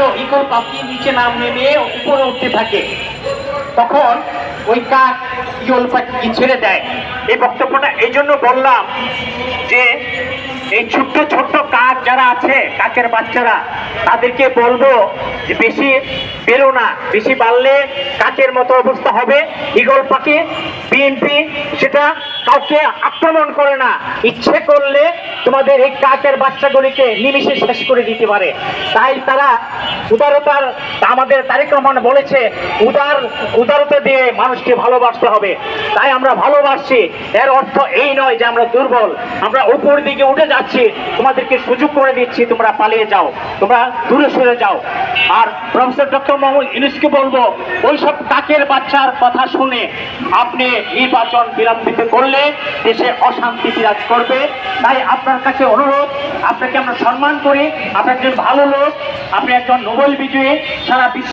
জন্য ইগল পাখি নিচে নাম নেমে উপরে উঠতে থাকে। তখন ওই কাক ইগল পাখিকে ছেড়ে দেয়। এই বক্তব্যটা এই জন্য বললাম যে, এই ছোট্ট ছোট্ট কাক যারা আছে, কাকের বাচ্চারা, তাদেরকে বলব যে বেশি বেরো না, বেশি বাড়লে কাকের মতো অবস্থা হবে। ইগল পাখি, বিএনপি, সেটা কাউকে আক্রমণ করে না। ইচ্ছে করলে তোমাদের এই কাকের বাচ্চাগুলিকে নিমিশে শেষ করে দিতে পারে। তাই তারা উদারতার আমাদের তারেক রহমান বলেছে, উদার উদারতা দিয়ে মানুষকে ভালোবাসতে হবে। তাই আমরা ভালোবাসছি। এর অর্থ এই নয় যে আমরা দুর্বল। আমরা উপর দিকে উঠে যাচ্ছি। তোমাদেরকে সুযোগ করে দিচ্ছি, তোমরা পালিয়ে যাও। তোমরা দূরে সরে যাও। আর প্রফেসর ডক্টর মোহাম্মদ ইউনুসকে বলব ওই সব কাকের বাচ্চার কথা শুনে আপনি নির্বাচন বিলম্বিত করলে দেশে অশান্তি বিরাজ করবে। তাই আপনার কাছে অনুরোধ, আপনাকে আমরা সম্মান করি। আপনি একজন ভালো লোক, আপনি একজন নোবেল বিজয়ী। সারা বিশ্ব